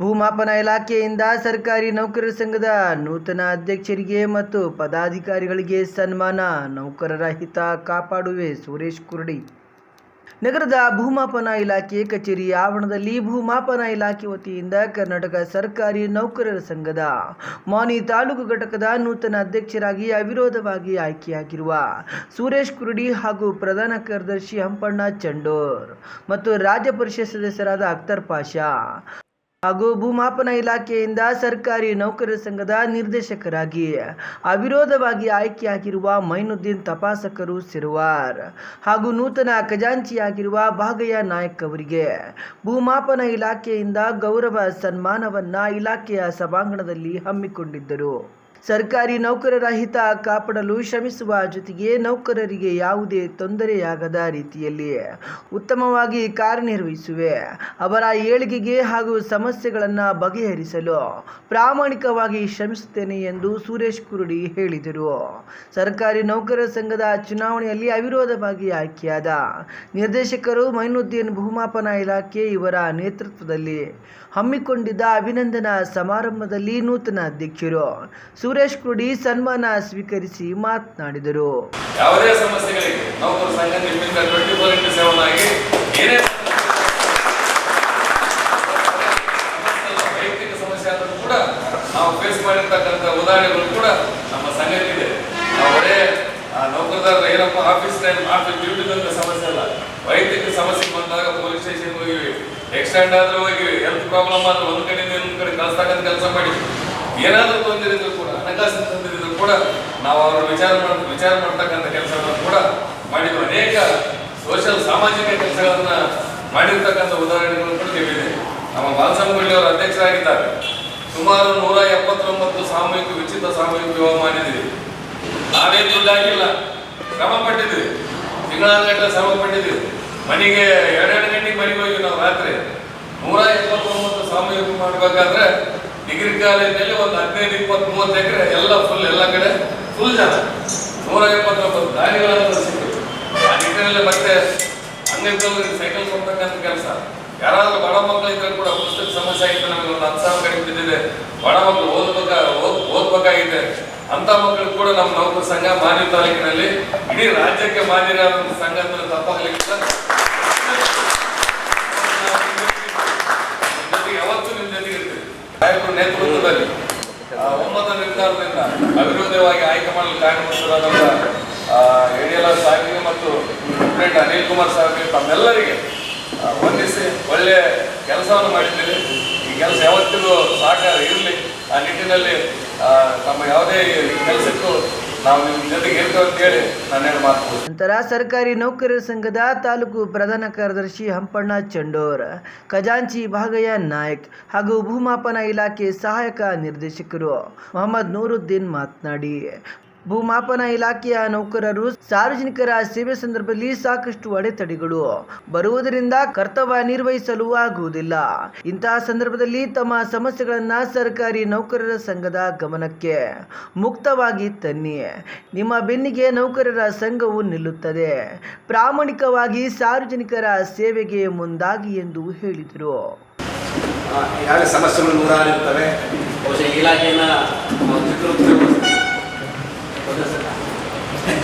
ಭೂಮಾಪನ ಇಲಾಖೆಯಿಂದ ಸರ್ಕಾರಿ ನೌಕರರ ಸಂಘದ ನೂತನ ಅಧ್ಯಕ್ಷರಿಗೆ ಮತ್ತು ಪದಾಧಿಕಾರಿಗಳಿಗೆ ಸನ್ಮಾನ. ನೌಕರರ ಹಿತ ಕಾಪಾಡುವೆ ಸುರೇಶ್ ಕುರ್ಡಿ. ನಗರದ ಭೂಮಾಪನ ಇಲಾಖೆ ಕಚೇರಿ ಆವರಣದಲ್ಲಿ ಭೂಮಾಪನ ಇಲಾಖೆ ವತಿಯಿಂದ ಕರ್ನಾಟಕ ಸರ್ಕಾರಿ ನೌಕರರ ಸಂಘದ ಮಾನಿ ತಾಲೂಕು ಘಟಕದ ನೂತನ ಅಧ್ಯಕ್ಷರಾಗಿ ಅವಿರೋಧವಾಗಿ ಆಯ್ಕೆಯಾಗಿರುವ ಸುರೇಶ್ ಕುರುಡಿ ಹಾಗೂ ಪ್ರಧಾನ ಕಾರ್ಯದರ್ಶಿ ಹಂಪಣ್ಣ ಚಂಡೋರ್ ಮತ್ತು ರಾಜ್ಯ ಪರಿಷತ್ ಸದಸ್ಯರಾದ ಅಖ್ತರ್ ಪಾಷಾ. ಹಾಗೂ ಭೂಮಾಪನ ಇಲಾಖೆಯಿಂದ ಸರ್ಕಾರಿ ನೌಕರರ ಸಂಘದ ನಿರ್ದೇಶಕರಾಗಿ ಅವಿರೋಧವಾಗಿ ಆಯ್ಕೆಯಾಗಿರುವ ಮೈನುದ್ದೀನ್ ತಪಾಸಕರು ಸಿರುವಾರ್ ಹಾಗೂ ನೂತನ ಖಜಾಂಚಿಯಾಗಿರುವ ಭಾಗಯ್ಯ ನಾಯಕ್ ಅವರಿಗೆ ಭೂಮಾಪನ ಇಲಾಖೆಯಿಂದ ಗೌರವ ಸನ್ಮಾನವನ್ನ ಇಲಾಖೆಯ ಸಭಾಂಗಣದಲ್ಲಿ ಹಮ್ಮಿಕೊಂಡಿದ್ದರು. ಸರ್ಕಾರಿ ನೌಕರರ ಹಿತ ಕಾಪಾಡಲು ಶ್ರಮಿಸುವ ಜೊತೆಗೆ ನೌಕರರಿಗೆ ಯಾವುದೇ ತೊಂದರೆಯಾಗದ ರೀತಿಯಲ್ಲಿ ಉತ್ತಮವಾಗಿ ಕಾರ್ಯನಿರ್ವಹಿಸುವೆ. ಅವರ ಏಳಿಗೆಗೆ ಹಾಗೂ ಸಮಸ್ಯೆಗಳನ್ನು ಬಗೆಹರಿಸಲು ಪ್ರಾಮಾಣಿಕವಾಗಿ ಶ್ರಮಿಸುತ್ತೇನೆ ಎಂದು ಸುರೇಶ್ ಕುರುಡಿ ಹೇಳಿದರು. ಸರ್ಕಾರಿ ನೌಕರರ ಸಂಘದ ಚುನಾವಣೆಯಲ್ಲಿ ಅವಿರೋಧವಾಗಿ ಆಯ್ಕೆಯಾದ ನಿರ್ದೇಶಕರು ಮೈನುದ್ದೀನ್ ಭೂಮಾಪನ ಇಲಾಖೆ ಇವರ ನೇತೃತ್ವದಲ್ಲಿ ಹಮ್ಮಿಕೊಂಡಿದ್ದ ಅಭಿನಂದನಾ ಸಮಾರಂಭದಲ್ಲಿ ನೂತನ ಅಧ್ಯಕ್ಷರು. ಸುರೇಶ್ ಕುರುಡಿ ಸನ್ಮಾನ ಸ್ವೀಕರಿಸಿ ಮಾತನಾಡಿದರು. ಯಾವುದೇ ಸಮಸ್ಯೆಗಳಿಗೆ ನೌಕರ ಸಂಘ ನಿಮ್ಮಿಂದ ಆಗಿ ಏನೇ ವೈಯಕ್ತಿಕ ಸಮಸ್ಯೆ ಕೂಡ ನಾವು ಫೇಸ್ ಮಾಡಿರ್ತಕ್ಕಂಥ ಉದಾಹರಣೆಗಳು ಕೂಡ ನಮ್ಮ ಸಂಘಕ್ಕಿದೆ ನಾವು ಬರೇ ಆ, ನೌಕರದಾರ ಏನಪ್ಪ ಆಫೀಸ್ ಟೈಮ್ ಆಫೀಸ್ ಡ್ಯೂಟಿದಂತ ಸಮಸ್ಯೆ ಅಲ್ಲ. ವೈಯಕ್ತಿಕ ಸಮಸ್ಯೆ ಬಂದಾಗ ಪೊಲೀಸ್ ಸ್ಟೇಷನ್ ಹೋಗಿವಿ. ಎಕ್ಸ್ಟೆಂಡ್ ಆದ್ರೆ ಹೋಗಿವಿ. ಹೆಲ್ತ್ ಪ್ರಾಬ್ಲಮ್ ಆದ್ರೆ ಒಂದ್ ಕಡೆಯಿಂದ ಇನ್ನೊಂದ್ ಕಡೆ ಕಳ್ಸ್ತಕ್ಕಂಥ ಕೆಲಸ ಮಾಡಿದ್ವಿ ಏನಾದರೂ ತೊಂದರೆ ಇದ್ರೂ ಕೂಡ, ಹಣಕಾಸಿನ ತೊಂದರೆ ಇದ್ರೂ ಕೂಡ ನಾವು ಅವರ ವಿಚಾರ ಮಾಡ, ವಿಚಾರ ಮಾಡ್ತಕ್ಕಂಥ ಕೆಲಸಗಳನ್ನು ಕೂಡ ಮಾಡಿರುವ ಅನೇಕ ಸೋಷಿಯಲ್ ಸಾಮಾಜಿಕ ಕೆಲಸಗಳನ್ನ ಮಾಡಿರ್ತಕ್ಕಂಥ ಉದಾಹರಣೆಗಳು ಕೂಡ ನೀವಿದೆ ನಮ್ಮ ಬಾಲಸಂಗೊಳ್ಳಿ ಅವರು ಅಧ್ಯಕ್ಷರಾಗಿದ್ದಾರೆ. ಸುಮಾರು ನೂರ ಎಪ್ಪತ್ತೊಂಬತ್ತು ಸಾಮೂಹಿಕ ಉಚಿತ ಸಾಮೂಹಿಕ ವಿವಾಹ ಮಾಡಿದ್ದೀವಿ. ನಾವೇ ದುಡ್ಡು ಹಾಕಿಲ್ಲ, ಶ್ರಮ ಪಟ್ಟಿದ್ದೀವಿ. ತಿಂಗಳಾಗಟ್ಟ ಶ್ರಮ ಪಟ್ಟಿದ್ದೀವಿ. ಮನೆಗೆ ಎರಡೆರಡು ಗಂಟೆಗೆ ಮನೆಗೆ ಹೋಗಿ ನಾವು ರಾತ್ರಿ ನೂರ ಎಪ್ಪತ್ತೊಂಬತ್ತು ಸಾಮೂಹಿಕ ಮಾಡಬೇಕಾದ್ರೆ ಡಿಗ್ರಿ ಕಾಲೇಜಿನಲ್ಲಿ ಒಂದು ಹದಿನೈದು ಇಪ್ಪತ್ತು ಮೂವತ್ತು ಎಕರೆ ಎಲ್ಲ ಫುಲ್ ಎಲ್ಲ ಕಡೆ ಫುಲ್ ಜನ ನೂರ ಎಪ್ಪತ್ತೊಂಬತ್ತು ದಾರಿಗಳನ್ನು ಸಿಕ್ಕಿದ್ರು ಆ ನಿಟ್ಟಿನಲ್ಲಿ ಮತ್ತೆ ಅಂಗವಿಕಲರಿಗೆ ಸೈಕಲ್ ಕೊಡ್ತಕ್ಕಂಥ ಕೆಲಸ. ಯಾರಾದರೂ ಬಡ ಮಕ್ಕಳು ಕೂಡ ಪುಸ್ತಕ ಸಮಸ್ಯೆ ಆಗಿತ್ತು, ನಮಗೆ ಒಂದು ಹತ್ತು ಸಾವಿರ ಕಡಿಮೆ ಬಿದ್ದಿದೆ. ಬಡ ಮಕ್ಕಳು ಓದ್ಬೇಕ, ಓದ್, ಓದ್ಬೇಕಾಗಿದೆ. ಅಂತ ಮಕ್ಕಳು ಕೂಡ ನಮ್ಮ ನೌಕರ ಸಂಘ ಮಾನ್ಯ ತಾಲೂಕಿನಲ್ಲಿ, ಇಡೀ ರಾಜ್ಯಕ್ಕೆ ಆದಂಥ ಸಂಘ ಅಂದ್ರೆ ತಪ್ಪಾಗಲಿಕ್ಕಿಲ್ಲ ಜೊತೆಗೆ ಯಾವತ್ತೂ ನಿಮ್ಮ ಜೊತೆಗೆ ಇರ್ತೀವಿ ನಾಯಕರ ನೇತೃತ್ವದಲ್ಲಿ ಒಮ್ಮತ ನಿರ್ಧಾರದಿಂದ ಅವಿರೋಧವಾಗಿ ಆಯ್ಕೆ ಮಾಡಲು ಕಾರಣವಂತರಾದಂಥ ಯಡಿಯೂರಪ್ಪ ಸಾಹಿ ಮತ್ತು ಪ್ರೆಸಿಡೆಂಟ್ ಅನಿಲ್ ಕುಮಾರ್ ಸಾಹೇಬರಿಗೆ ತಮ್ಮೆಲ್ಲರಿಗೆ ವಂದಿಸಿ ಒಳ್ಳೆ ಕೆಲಸವನ್ನು ಮಾಡಿದ್ದೀರಿ. ಈ ಕೆಲಸ ಯಾವತ್ತಿಗೂ ಸಹಕಾರ ಇರಲಿ. ಆ ನಿಟ್ಟಿನಲ್ಲಿ ತಮ್ಮ ಯಾವುದೇ ಕೆಲಸಕ್ಕೂ ನಂತರ ಸರ್ಕಾರಿ ನೌಕರರ ಸಂಘದ ತಾಲೂಕು ಪ್ರಧಾನ ಕಾರ್ಯದರ್ಶಿ ಹಂಪಣ್ಣ ಚಂಡೋರ್, ಖಜಾಂಚಿ ಭಾಗಯ್ಯ ನಾಯಕ್ ಹಾಗೂ ಭೂಮಾಪನ ಇಲಾಖೆ ಸಹಾಯಕ ನಿರ್ದೇಶಕರು ಮೊಹಮ್ಮದ್ ನೂರುದ್ದೀನ್ ಮಾತನಾಡಿ ಭೂಮಾಪನ ಇಲಾಖೆಯ ನೌಕರರು ಸಾರ್ವಜನಿಕರ ಸೇವೆ ಸಂದರ್ಭದಲ್ಲಿ ಸಾಕಷ್ಟು ಅಡೆತಡೆಗಳು. ಬರುವುದರಿಂದ ಕರ್ತವ್ಯ ನಿರ್ವಹಿಸಲು ಆಗುವುದಿಲ್ಲ. ಇಂತಹ ಸಂದರ್ಭದಲ್ಲಿ ತಮ್ಮ ಸಮಸ್ಯೆಗಳನ್ನು ಸರ್ಕಾರಿ ನೌಕರರ ಸಂಘದ ಗಮನಕ್ಕೆ ಮುಕ್ತವಾಗಿ ತನ್ನಿ. ನಿಮ್ಮ ಬೆನ್ನಿಗೆ ನೌಕರರ ಸಂಘವು ನಿಲ್ಲುತ್ತದೆ. ಪ್ರಾಮಾಣಿಕವಾಗಿ ಸಾರ್ವಜನಿಕರ ಸೇವೆಗೆ ಮುಂದಾಗಿ ಎಂದು ಹೇಳಿದರು. ಸಮಸ್ಯೆಗಳು ಇರ್ತವೆ ಬಹುಶಃ ಈ ಇಲಾಖೆಯನ್ನ ನಾವು ಚಿತ್ರದುರ್ಗ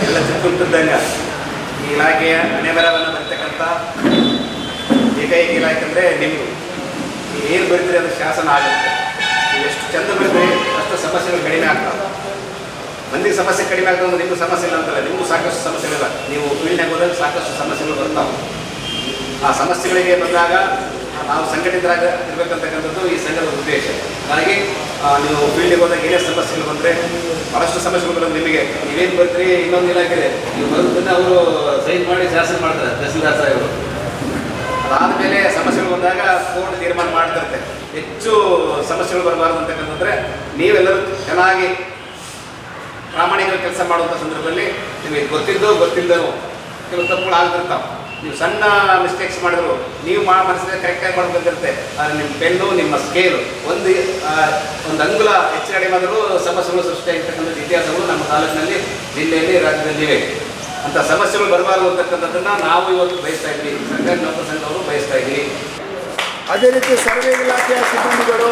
ಎಲ್ಲ ಚಿತ್ರದುರ್ಗದಂಗ ಈ ಇಲಾಖೆಯ ಹಣೆಬರವನ್ನು ಬರ್ತಕ್ಕಂಥ ಏಕೈಕ ಇಲಾಖೆ ಅಂದರೆ ನಿಮ್ಮದು ಏನು ಬರೀತೀರಿ ಅದು ಶಾಸನ ಆಗುತ್ತೆ. ಎಷ್ಟು ಚಂದ ಬರೀತೀರಿ, ಅಷ್ಟು ಸಮಸ್ಯೆಗಳು ಕಡಿಮೆ ಆಗ್ತವೆ. ಮಂದಿಗೆ ಸಮಸ್ಯೆ ಕಡಿಮೆ ಆಗ್ತದೆ ನಿಮಗೂ ಸಮಸ್ಯೆ ಇಲ್ಲ ಅಂತಲ್ಲ, ನಿಮಗೂ ಸಾಕಷ್ಟು ಸಮಸ್ಯೆಗಳಿಲ್ಲ ನೀವು ಫೀಲ್ಡ್ನಾಗ ಹೋದಾಗ ಸಾಕಷ್ಟು ಸಮಸ್ಯೆಗಳು ಬರ್ತಾವೆ. ಆ ಸಮಸ್ಯೆಗಳಿಗೆ ಬಂದಾಗ ನಾವು ಸಂಘಟಿತರಾಗ ಇರಬೇಕಂತಕ್ಕಂಥದ್ದು ಈ ಸಂಘದ ಉದ್ದೇಶ. ಹಾಗಾಗಿ ನೀವು ಫೀಲ್ಡಿಗೆ ಹೋದಾಗ ಏನೇ ಸಮಸ್ಯೆಗಳು ಬಂದರೆ ಭಾಳಷ್ಟು ಸಮಸ್ಯೆಗಳು ಬರೋದು ನಿಮಗೆ. ನೀವೇನು ಬರ್ತೀರಿ, ಇನ್ನೊಂದು ಇಲಾಖೆ ನೀವು ಬರೋದನ್ನ ಅವರು ಸೈನ್ ಮಾಡಿ ಶಾಸನ ಮಾಡ್ತಾರೆ, ತಹಸೀಲ್ದಾರ್ ಸಾಹೇಬರು. ಅದಾದಮೇಲೆ ಸಮಸ್ಯೆಗಳು ಬಂದಾಗ ಕೋರ್ಟ್ ತೀರ್ಮಾನ ಮಾಡ್ತಿರುತ್ತೆ. ಹೆಚ್ಚು ಸಮಸ್ಯೆಗಳು ಬರಬಾರ್ದು ಅಂತಕ್ಕಂಥದ್ರೆ ನೀವೆಲ್ಲರೂ ಚೆನ್ನಾಗಿ ಪ್ರಾಮಾಣಿಕ ಕೆಲಸ ಮಾಡುವಂಥ ಸಂದರ್ಭದಲ್ಲಿ ನಿಮಗೆ ಗೊತ್ತಿದ್ದೋ ಗೊತ್ತಿಲ್ಲದೋ ಕೆಲವು ತಪ್ಪುಗಳು ಆಗ್ತಿರ್ತಾವೆ. ನೀವು ಸಣ್ಣ ಮಿಸ್ಟೇಕ್ಸ್ ಮಾಡಿದ್ರು, ನೀವು ಮಾ ಮನಸ್ಸಿಗೆ ಕರೆಕ್ಟಾಗಿ ಮಾಡ್ಬೇಕಿರುತ್ತೆ ಆದರೆ ನಿಮ್ಮ ಪೆನ್ನು ನಿಮ್ಮ ಸ್ಕೇಲು ಒಂದು ಒಂದು ಅಂಗುಲ ಹೆಚ್ಚು ಕಡಿಮೆ ಆದರೂ ಸಮಸ್ಯೆಗಳು ಸೃಷ್ಟಿಯಾಗಿರ್ತಕ್ಕಂಥ ಇತಿಹಾಸಗಳು ನಮ್ಮ ತಾಲೂಕಿನಲ್ಲಿ ಜಿಲ್ಲೆಯಲ್ಲಿ ರಾಜ್ಯದಲ್ಲಿವೆ. ಅಂತ ಸಮಸ್ಯೆಗಳು ಬರಬಾರದು ಅಂತಕ್ಕಂಥದ್ದನ್ನು ನಾವು ಇವತ್ತು ಬಯಸ್ತಾ ಇದ್ವಿ. ಸರ್ಕಾರಿ ನೌಕರ ಸಂಘವರು ಬಯಸ್ತಾ ಇದ್ದೀವಿ ಅದೇ ರೀತಿ ಸರ್ವೆ ಇಲಾಖೆಯ ಸಿಬ್ಬಂದಿಗಳು,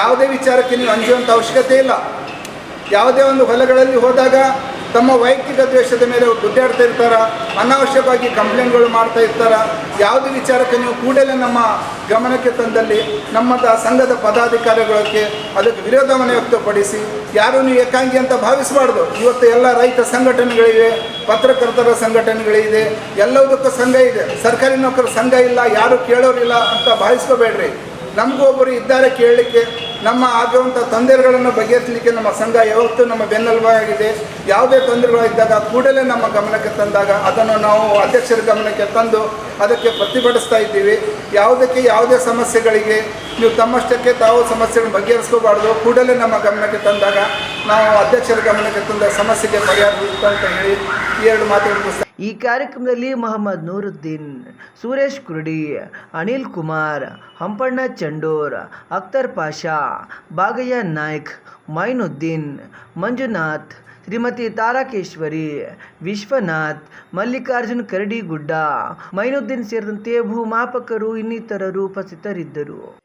ಯಾವುದೇ ವಿಚಾರಕ್ಕೆ ನೀವು ಅಂಜುವಂಥ ಅವಶ್ಯಕತೆ ಇಲ್ಲ. ಯಾವುದೇ ಒಂದು ಹೊಲಗಳಲ್ಲಿ ಹೋದಾಗ ತಮ್ಮ ವೈಯಕ್ತಿಕ ದ್ವೇಷದ ಮೇಲೆ ದುಡ್ಡಾಡ್ತಾ ಇರ್ತಾರ, ಅನಾವಶ್ಯಕವಾಗಿ ಕಂಪ್ಲೇಂಟ್ಗಳು ಮಾಡ್ತಾ ಇರ್ತಾರ, ಯಾವುದೇ ವಿಚಾರಕ್ಕೆ ನೀವು ಕೂಡಲೇ ನಮ್ಮ ಗಮನಕ್ಕೆ ತಂದಲ್ಲಿ ನಮ್ಮಂತಹ ಸಂಘದ ಪದಾಧಿಕಾರಿಗಳಿಗೆ ಅದಕ್ಕೆ ವಿರೋಧವನ್ನು ವ್ಯಕ್ತಪಡಿಸಿ ಯಾರೂ ಏಕಾಂಗಿ ಅಂತ ಭಾವಿಸಬಾರ್ದು. ಇವತ್ತು ಎಲ್ಲ ರೈತ ಸಂಘಟನೆಗಳಿವೆ, ಪತ್ರಕರ್ತರ ಸಂಘಟನೆಗಳಿದೆ, ಎಲ್ಲದಕ್ಕೂ ಸಂಘ ಇದೆ. ಸರ್ಕಾರಿ ನೌಕರ ಸಂಘ ಇಲ್ಲ, ಯಾರು ಕೇಳೋರಿಲ್ಲ ಅಂತ ಭಾವಿಸ್ಕೋಬೇಡ್ರಿ. ನಮಗೂ ಒಬ್ಬರು ಇದ್ದಾರೆ ಕೇಳಲಿಕ್ಕೆ. ನಮ್ಮ ಆಗುವಂಥ ತೊಂದರೆಗಳನ್ನು ಬಗೆಹರಿಸಲಿಕ್ಕೆ ನಮ್ಮ ಸಂಘ ಯಾವತ್ತೂ ನಮ್ಮ ಬೆನ್ನೆಲುಬಾಗಿದೆ. ಯಾವುದೇ ತೊಂದರೆಗಳಿದ್ದಾಗ ಕೂಡಲೇ ನಮ್ಮ ಗಮನಕ್ಕೆ ತಂದಾಗ ಅದನ್ನು ನಾವು ಅಧ್ಯಕ್ಷರ ಗಮನಕ್ಕೆ ತಂದು ಅದಕ್ಕೆ ಪ್ರತಿಭಟಿಸ್ತಾ ಇದ್ದೀವಿ. ಯಾವುದಕ್ಕೆ ಯಾವುದೇ ಸಮಸ್ಯೆಗಳಿಗೆ ನೀವು ತಮ್ಮಷ್ಟಕ್ಕೆ ತಾವು ಸಮಸ್ಯೆಗಳನ್ನು ಬಗೆಹರಿಸ್ಕೋಬಾರ್ದು. ಕೂಡಲೇ ನಮ್ಮ ಗಮನಕ್ಕೆ ತಂದಾಗ ನಾವು ಅಧ್ಯಕ್ಷರ ಗಮನಕ್ಕೆ ತಂದ ಸಮಸ್ಯೆಗೆ ಪರಿಹಾರ ಅಂತ ಹೇಳಿ ಎರಡು ಮುಗಿಸ್ತಾ ಈ ಕಾರ್ಯಕ್ರಮದಲ್ಲಿ ಮೊಹಮ್ಮದ್ ನೂರುದ್ದೀನ್, ಸುರೇಶ್ ಕುರುಡಿ, ಅನಿಲ್ ಕುಮಾರ್, ಹಂಪಣ್ಣ ಚಂಡೂರ್, ಅಖ್ತರ್ ಪಾಷಾ, ಬಾಗಯ್ಯ ನಾಯ್ಕ್, ಮೈನುದ್ದೀನ್, ಮಂಜುನಾಥ್, ಶ್ರೀಮತಿ ತಾರಾಕೇಶ್ವರಿ, ವಿಶ್ವನಾಥ್, ಮಲ್ಲಿಕಾರ್ಜುನ್ ಕರಡಿಗುಡ್ಡ, ಮೈನುದ್ದೀನ್ ಸೇರಿದಂತೆ ಭೂಮಾಪಕರು ಇನ್ನಿತರರು ಉಪಸ್ಥಿತರಿದ್ದರು.